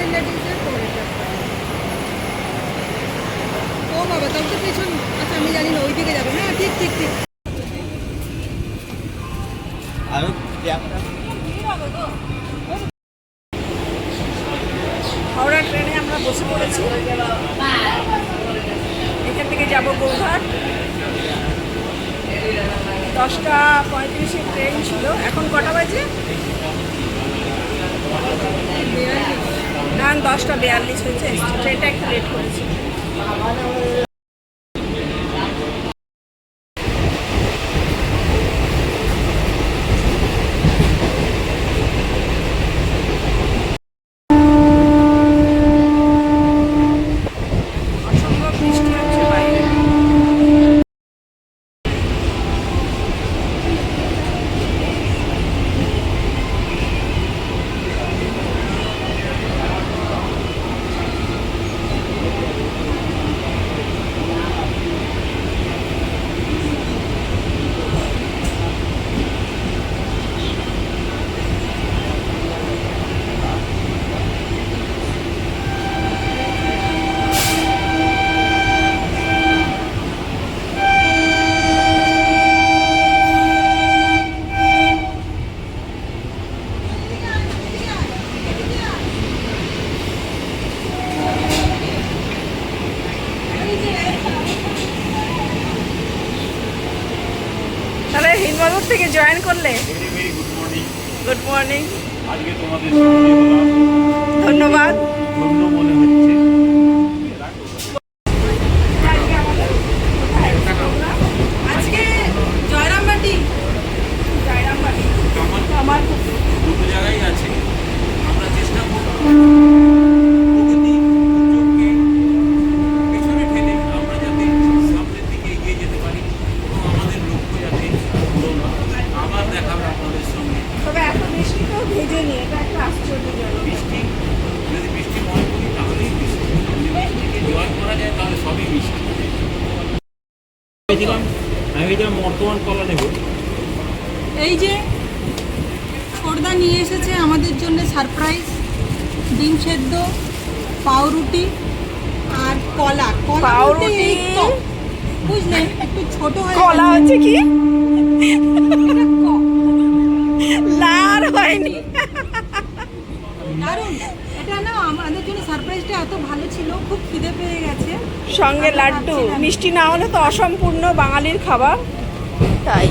সামনের লেডিজের পরেরটা ও বাবা তবে তো পেছন আচ্ছা আমি জানি না ওই দিকে যাবে। হ্যাঁ ঠিক ঠিক ঠিক। দশটা বিয়াল্লিশ হয়েছে ট্রেনটা একটু লেট করেছে অসম্ভব বৃষ্টি হচ্ছে বাইরে তাহলে থেকে জয়েন করলে। গুড মর্নিং ধন্যবাদ। ধন্য মনে হচ্ছে আজকে জয়রামবাটি জয়রামবাটি আমার আমার দুটো জায়গায় আছে আমরা চেষ্টা করব প্রকৃতি দুর্যোগকে পেছনে ফেলে আমরা যাতে সামনের দিকে এগিয়ে যেতে পারি এবং আমাদের লক্ষ্য যাতে পূরণ হয়। আবার দেখাবো আপনাদের সঙ্গে তবে এত বৃষ্টি তো নিয়ে এটা একটা আশ্চর্যজনক বৃষ্টি যদি বৃষ্টি মনে করি তাহলেই বৃষ্টি। বৃষ্টিকে জয় করা যায় তাহলে সবই বৃষ্টি। ভেবেছিলাম আমি ভেবেছিলাম বর্তমান কলা নেব। এই যে ছোটদা নিয়ে এসেছে আমাদের জন্য সারপ্রাইজ ডিম সেদ্ধ পাউরুটি আর কলা। কলা পাউরুটি। এই বুঝলেন একটু ছোট হয়ে কলা। হচ্ছে কি এটা ক- লার হয়নি দারুণ এটা না আমাদের জন্য সারপ্রাইজটা এত ভালো ছিল খুব খিদে পেয়ে গেছে সঙ্গে লাড্ডু। মিষ্টি না হলে তো অসম্পূর্ণ বাঙালির খাবার। তাই।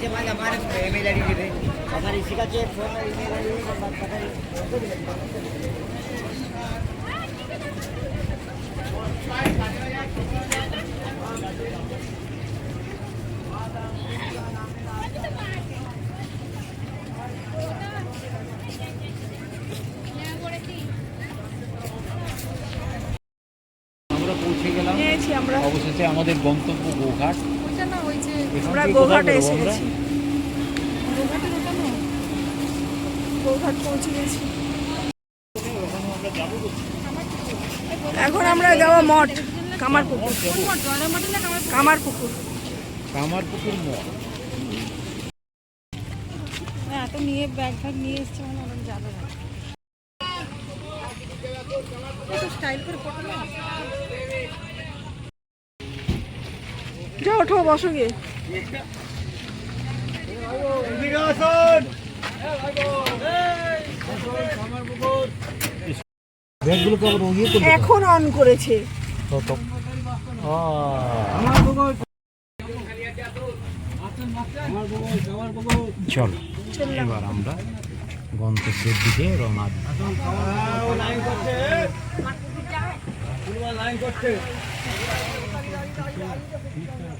যে মানে আমার ইমেল আইডি দেবে। আমার শিখাচ্ছে ফোন আমরা পৌঁছে আমাদের গন্তব্য গোঘাট। আমরা গোঘাটে এসে গেছি। পৌঁছে এখন আমরা যাব মঠ কামার পুকুর কামার পুকুর কামার পুকুর মঠ এত নিয়ে ব্যাগ ফ্যাগ নিয়ে এসছে মানে যাবে না। যা ওঠো বসো গিয়ে। এখন অন করেছে। চলো এবার আমরা গন্তব্যের দিকে লাইন করছে আচ্ছা,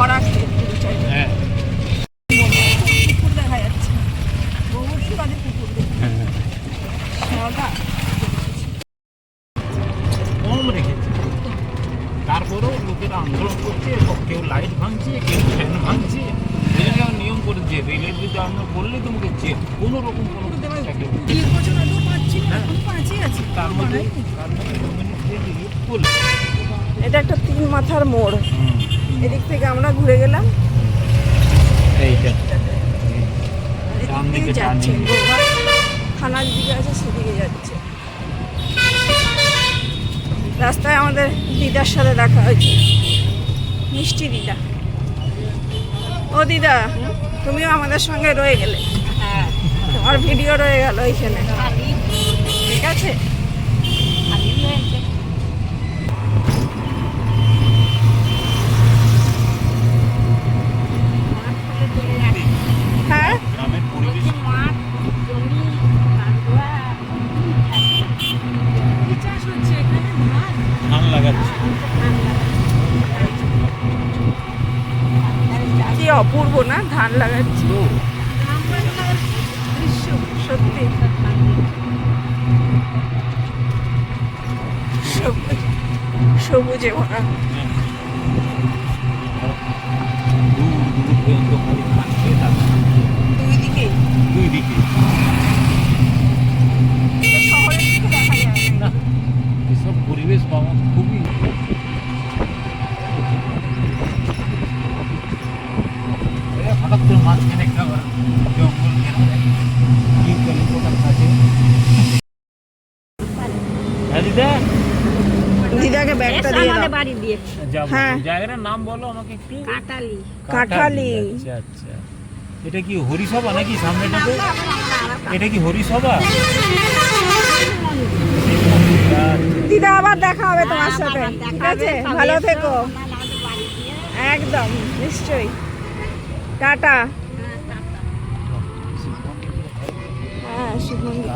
করার হ্যাঁ। এদিক থেকে আমরা ঘুরে গেলাম। এইটা। দিকে যাচ্ছে থানার দিকে আছে সেদিকে যাচ্ছে। রাস্তায় আমাদের দিদার সাথে দেখা হয়েছে। মিষ্টি দিদা। ও দিদা তুমিও আমাদের সঙ্গে রয়ে গেলে। হ্যাঁ। তোমার ভিডিও রয়ে গেল এইখানে। ঠিক আছে? 结婚啊 হ্যাঁ। জায়গাটার নাম বলো আমাকে একটু। কাটালি কাঁঠালি। আচ্ছা, আচ্ছা এটা কি হরিসভা নাকি সামনেটাতে এটা কি হরিসভা? দিদা আবার দেখা হবে তোমার সাথে। ঠিক আছে? ভালো থেকো। একদম নিশ্চয়ই। টাটা। হ্যাঁ শিব মন্দির।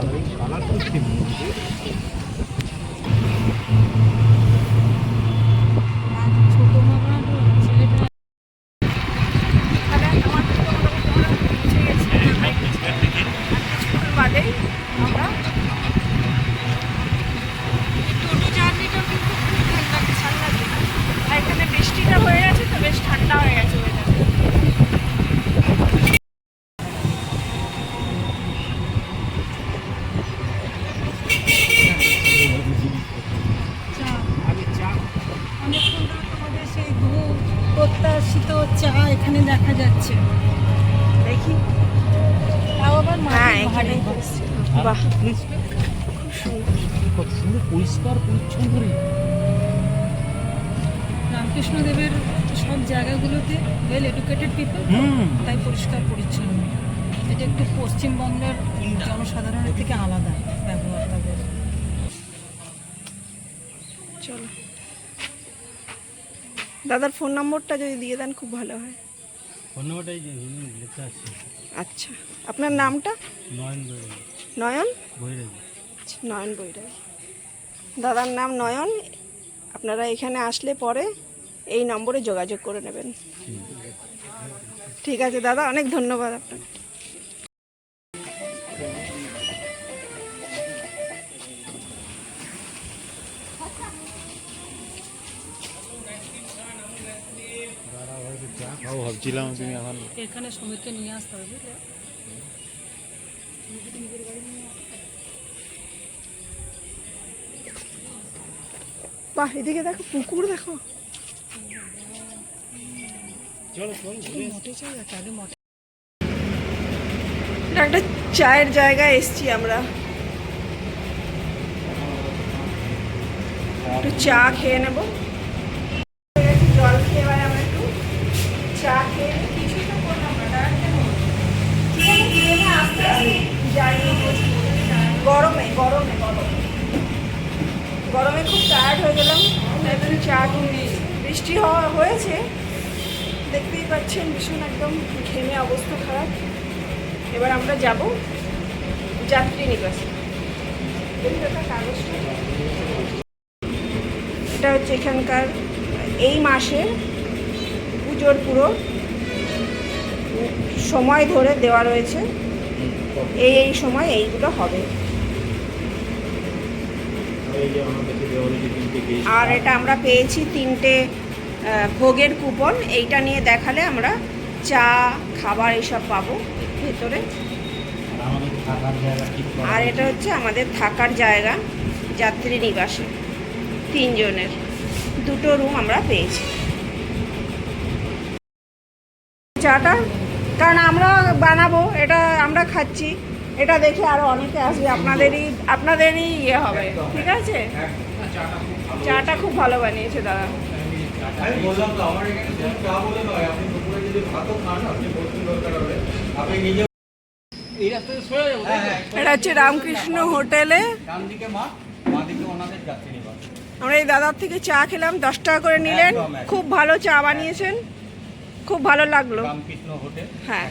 ঘুরি রামকৃষ্ণদেবের সব জায়গাগুলোতে ওয়েল এডুকেটেড পিপল তাই পরিষ্কার পরিচ্ছন্ন। এটা একটু পশ্চিমবঙ্গের জনসাধারণের থেকে আলাদা ব্যবহার তাদের। চলো। দাদার ফোন নম্বরটা যদি দিয়ে দেন খুব ভালো হয়। ফোন নম্বরটাই লেখা আছে। আচ্ছা। আপনার নামটা? নয়ন নয়ন? নয়ন বৈরাগী। আচ্ছা, দাদার নাম নয়ন। আপনারা এখানে আসলে পরে এই নম্বরে যোগাযোগ করে নেবেন। ঠিক আছে দাদা অনেক ধন্যবাদ আপনাকে। ভাবছিলাম তুমি এখন এখানে সমিতিকে নিয়ে আসতে হবে বাহ, এদিকে দেখো, পুকুর দেখো। একটা চায়ের জায়গায় এসছি আমরা। একটু চা খেয়ে নেব। জল খেয়ে আমরা একটু চা খেয়ে গরমে গরমে। গরমে খুব টায়ার্ড হয়ে গেলাম। একটু চা বৃষ্টি হওয়া হয়েছে। দেখতেই পাচ্ছেন ভীষণ একদম ঘেমে অবস্থা খারাপ। এবার আমরা যাব যাত্রী নিবাসে। এটা হচ্ছে এখানকার এই মাসে পুজোর পুরো সময় ধরে দেওয়া রয়েছে। এই এই সময় এইগুলো হবে। আর এটা আমরা পেয়েছি তিনটে ভোগের কুপন। এইটা নিয়ে দেখালে আমরা চা, খাবার এইসব পাবো ভেতরে। আর এটা হচ্ছে আমাদের থাকার জায়গা, যাত্রী নিবাসে, তিনজনের। দুটো রুম আমরা পেয়েছি। চাটা, কারণ আমরা বানাবো, এটা আমরা খাচ্ছি। এটা দেখে আরও অনেকে আসবে। আপনাদেরই আপনাদেরই ইয়ে হবে ঠিক আছে? চাটা খুব ভালো বানিয়েছে দাদা। আমি বললাম তো আমার এখানে চা বলে নয় আপনি দুপুরে যদি ভাতও খান আপনি বলতে দরকার হবে। আপনি নিজে এই রাস্তাতে সরে যাব হ্যাঁ হ্যাঁ। এটা হচ্ছে রামকৃষ্ণ হোটেলে। আমরা এই দাদার থেকে চা খেলাম দশ টাকা করে নিলেন। খুব ভালো চা বানিয়েছেন। খুব ভালো লাগল। রামকৃষ্ণ হোটেল। হ্যাঁ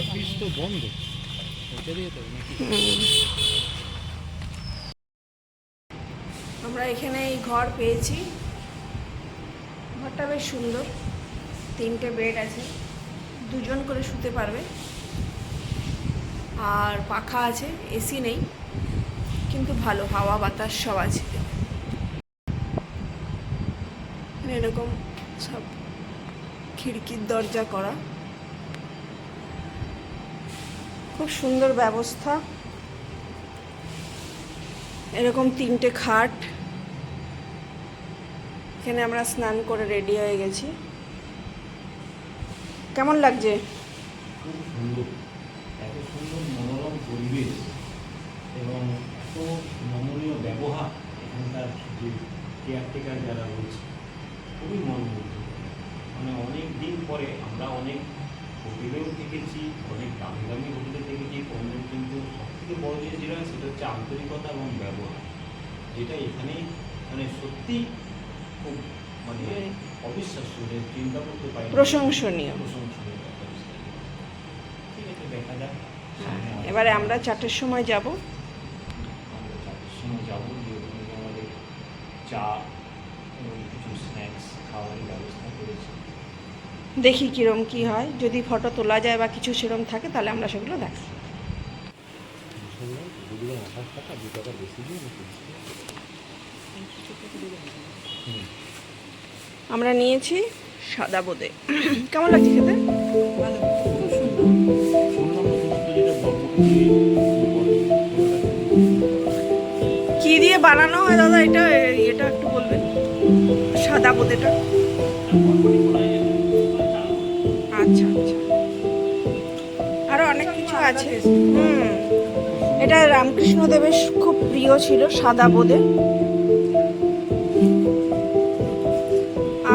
অফিস তো বন্ধ ওটা দিয়ে তো নাকি আমরা এখানে এই ঘর পেয়েছি। ঘরটা বেশ সুন্দর। তিনটে বেড আছে। দুজন করে শুতে পারবে। আর পাখা আছে, এসি নেই, কিন্তু ভালো, হাওয়া, বাতাস সব আছে। এরকম সব খিড়কির দরজা করা। খুব সুন্দর ব্যবস্থা। এরকম তিনটে খাট। এখানে আমরা স্নান করে রেডি হয়ে গেছি। কেমন লাগছে? এত সুন্দর মনোরম পরিবেশ এবং এত নমনীয় ব্যবহার এখানকার যে যারা খুবই মানে অনেক দিন পরে আমরা অনেক অনেক দামি কিন্তু সবথেকে সেটা হচ্ছে আন্তরিকতা এবং ব্যবহার। যেটা এখানেই মানে সত্যি খুব মানে অবিশ্বাস্য যে চিন্তা করতে পারি প্রশংসনীয়। প্রশংসনীয় একটা ঠিক আছে দেখা যাক। এবারে আমরা চারটের সময় যাব। আমরা চারটের সময় যাব গিয়ে আমাদের চা এবং কিছু স্ন্যাক্স খাওয়ার ব্যবস্থা করেছি। দেখি কিরম কি হয়। যদি ফটো তোলা যায় বা কিছু সেরম থাকে তাহলে আমরা সেগুলো দেখ। আমরা নিয়েছি সাদা বোঁদে। কেমন লাগছে খেতে? ভালো খুব সুন্দর। কি দিয়ে বানানো হয় দাদা? এটা এটা একটু বলবেন। সাদা বোঁদেটা। আচ্ছা আচ্ছা। আরও অনেক কিছু আছে। হুম। এটা রামকৃষ্ণ দেবের খুব প্রিয় ছিল সাদা বোঁদে।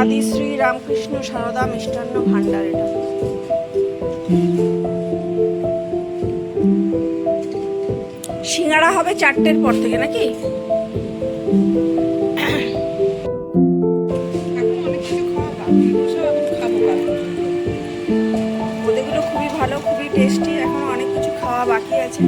আদি শ্রী রামকৃষ্ণ সারদা মিষ্টান্ন ভাণ্ডার এটা। সিঙ্গারা হবে চারটের পর থেকে নাকি। ওদেরগুলো খুবই ভালো খুবই টেস্টি এখন অনেক কিছু খাওয়া বাকি আছে।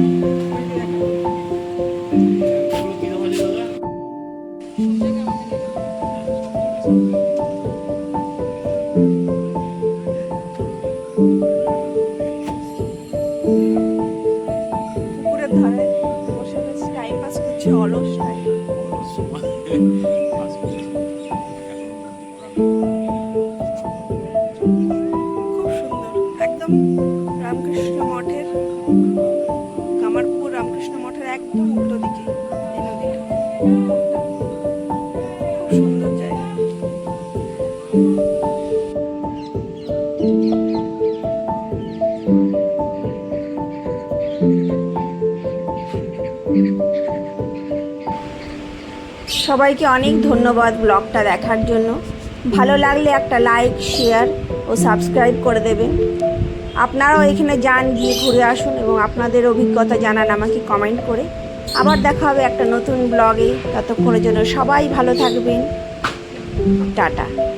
ধারে বসে বসে টাইম পাস করছে অলস টাইম সবাইকে অনেক ধন্যবাদ ব্লগটা দেখার জন্য। ভালো লাগলে একটা লাইক, শেয়ার ও সাবস্ক্রাইব করে দেবেন। আপনারাও এখানে যান, গিয়ে ঘুরে আসুন এবং আপনাদের অভিজ্ঞতা জানান আমাকে কমেন্ট করে। আবার দেখা হবে একটা নতুন ব্লগে। ততক্ষণের জন্য সবাই ভালো থাকবেন। টাটা।